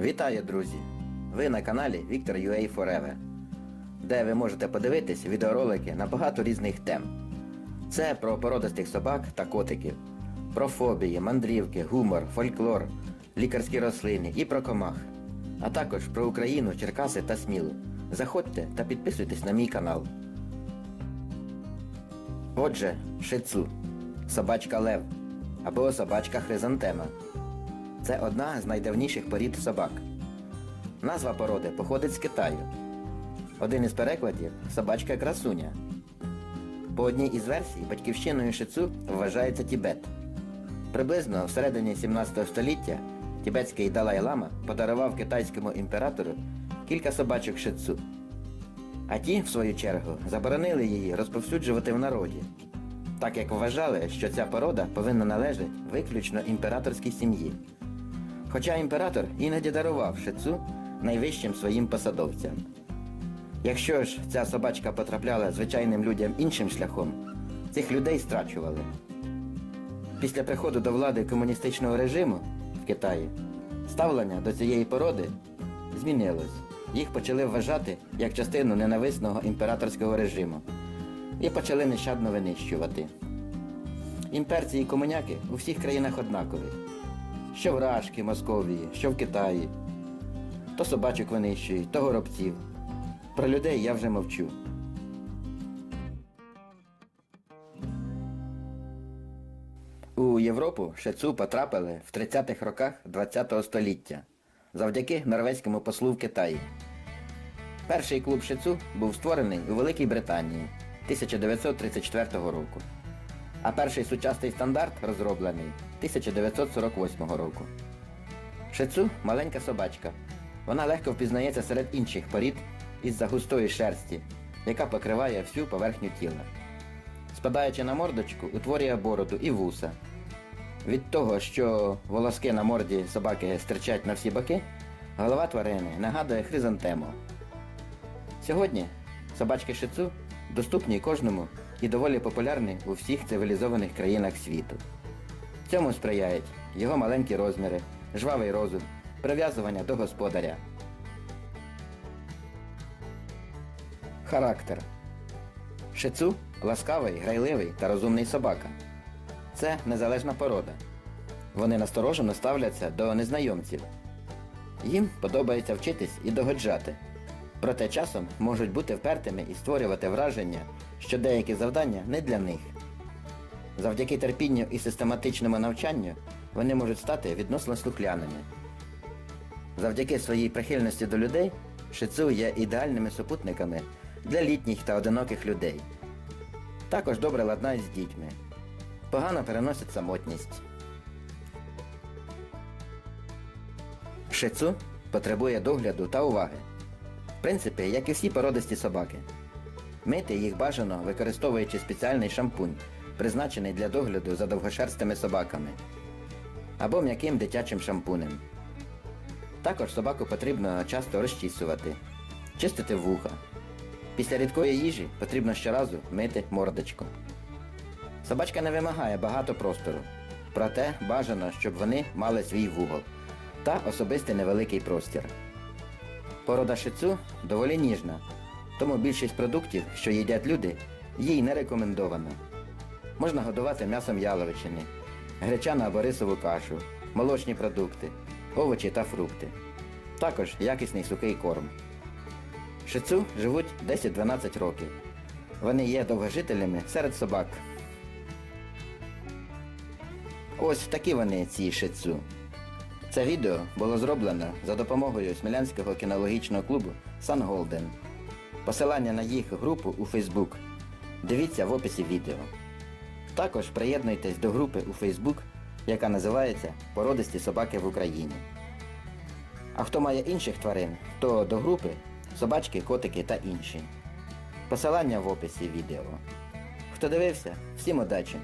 Вітаю, друзі! Ви на каналі Віктор UA Forever, де ви можете подивитись відеоролики на багато різних тем. Це про породистих собак та котиків, про фобії, мандрівки, гумор, фольклор, лікарські рослини і про комах, а також про Україну, Черкаси та Смілу. Заходьте та підписуйтесь на мій канал. Отже, шицу, собачка лев або собачка хризантема. Це одна з найдавніших порід собак. Назва породи походить з Китаю. Один із перекладів собачка красуня. По одній із версій батьківщиною шицу вважається Тібет. Приблизно всередині 17 століття тібетський Далай-Лама подарував китайському імператору кілька собачок шицу. А ті, в свою чергу, заборонили її розповсюджувати в народі, так як вважали, що ця порода повинна належати виключно імператорській сім'ї. Хоча імператор іноді дарував шицу найвищим своїм посадовцям. Якщо ж ця собачка потрапляла звичайним людям іншим шляхом, цих людей страчували. Після приходу до влади комуністичного режиму в Китаї ставлення до цієї породи змінилось. Їх почали вважати як частину ненависного імператорського режиму і почали нещадно винищувати. Імперці і комуняки у всіх країнах однакові. Що в Рашки, Московії, що в Китаї. То собачок винищують, то горобців. Про людей я вже мовчу. У Європу шецу потрапили в 30-х роках ХХ століття завдяки норвезькому послу в Китаї. Перший клуб шицу був створений у Великій Британії 1934 року, а перший сучасний стандарт розроблений 1948 року. Шицу маленька собачка. Вона легко впізнається серед інших порід із-за густої шерсті, яка покриває всю поверхню тіла. Спадаючи на мордочку, утворює бороду і вуса. Від того, що волоски на морді собаки стирчать на всі боки, голова тварини нагадує хризантему. Сьогодні собачки шицу доступні кожному і доволі популярні у всіх цивілізованих країнах світу. Цьому сприяють його маленькі розміри, жвавий розум, прив'язування до господаря. Характер. Шицу ласкавий, грайливий та розумний собака. Це незалежна порода. Вони насторожено ставляться до незнайомців. Їм подобається вчитись і догоджати. Проте часом можуть бути впертими і створювати враження, що деякі завдання не для них. Завдяки терпінню і систематичному навчанню вони можуть стати відносно слухляними. Завдяки своїй прихильності до людей шицу є ідеальними супутниками для літніх та одиноких людей. Також добре ладнають з дітьми. Погано переносять самотність. Шицу потребує догляду та уваги. Принципі, як і всі породисті собаки. Мити їх бажано використовуючи спеціальний шампунь, призначений для догляду за довгошерстими собаками, або м'яким дитячим шампунем. Також собаку потрібно часто розчісувати, чистити вуха. Після рідкої їжі потрібно щоразу мити мордочку. Собачка не вимагає багато простору, проте бажано, щоб вони мали свій вугол та особистий невеликий простір. Порода шицу доволі ніжна, тому більшість продуктів, що їдять люди, їй не рекомендовано. Можна годувати м'ясом яловичини, гречану або рисову кашу, молочні продукти, овочі та фрукти. Також якісний сухий корм. Шицу живуть 10-12 років. Вони є довгожителями серед собак. Ось такі вони, ці шицу. Це відео було зроблено за допомогою Смілянського кінологічного клубу Сан Голден. Посилання на їх групу у Facebook дивіться в описі відео. Також приєднуйтесь до групи у Facebook, яка називається Породисті собаки в Україні. А хто має інших тварин, то до групи собачки, котики та інші. Посилання в описі відео. Хто дивився, всім удачі!